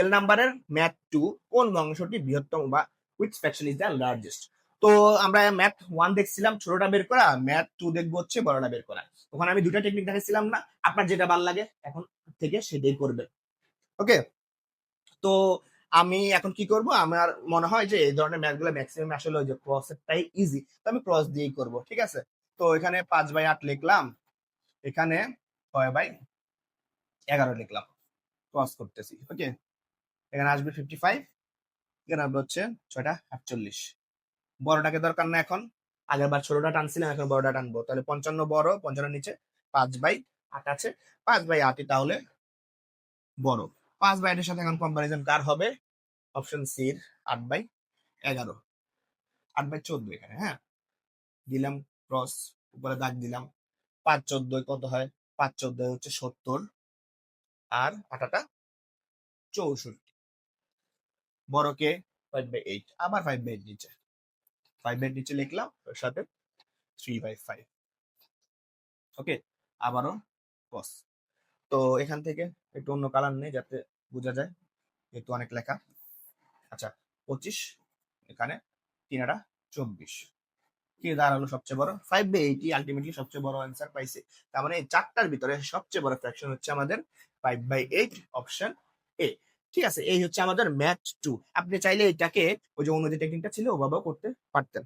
এল নাম্বারের math two কোন অংশটি বৃহত্তম বা which fraction is the largest তো আমরা ম্যাথ ওয়ান দেখছিলাম, ছোটটা বের করা ম্যাথ টু দেখব হচ্ছে, বড়টা বের করা। ওখানে আমি দুটা টেকনিক দেখাচ্ছিলাম না, আপনার যেটা ভালো লাগে, এখন থেকে সেটাই করবে ওকে তো আমি এখন কি করব? আমার মনে হয় যে এই ধরনের ম্যাথগুলো ম্যাক্সিমাম আসলে ওই যে ক্রসেরটাই ইজি তো আমি ক্রস দিয়েই করব, ঠিক আছে? তো এখানে পাঁচ বাই আট লিখলাম, এখানে ছয় বাই এগারো লিখলাম ক্রস করতেছি ওকে এখানে আসবে ফিফটি ফাইভ এখানে আসবে হচ্ছে ছয়টা আটচল্লিশ বড়টাকে দরকার না এখন। আগের বার ছোটটা টানছিলাম, এখন বড়টা টানবো। তাহলে পঞ্চান্ন বড়, পঞ্চান্ন নিচে, পাঁচ বাই আট আছে। পাঁচ বাই আটই তাহলে বড়। পাঁচ বাই আটের সাথে এখন কম্পারিজন কার হবে? অপশন সির আট বাই এগারো। আট বাই চোদ্দ এখানে হ্যাঁ? দিলাম ক্রস উপরে দাগ দিলাম। পাঁচ চোদ্দ কত হয়? পাঁচ চোদ্দ হচ্ছে সত্তর। আর আটাটা চৌষট্টি। বড়কে ফাইভ বাই এইট আবার ফাইভ বাই এইট নিচে। ফাইভ বাই নিচে লিখলাম ওর সাথে থ্রি বাই ফাইভ ওকে আবারও কস তো এখান থেকে একটু অন্য কালার নেই যাতে বোঝা যায় যেহেতু অনেক লেখা। আচ্ছা পঁচিশ এখানে তিন আটা চব্বিশ। কি দাঁড়াল সবচেয়ে বড়? ফাইভ বাই এইটি আলটিমেটলি সবচেয়ে বড় অ্যান্সার পাইছে। তার মানে এই চারটার ভিতরে সবচেয়ে বড় ফ্র্যাকশন হচ্ছে আমাদের five by eight option A ঠিক আছে? এই হচ্ছে আমাদের ম্যাথ টু আপনি চাইলে এটাকে ওই যে অন্য যে টেকনিকটা ছিল, ওভাবেও করতে পারতেন।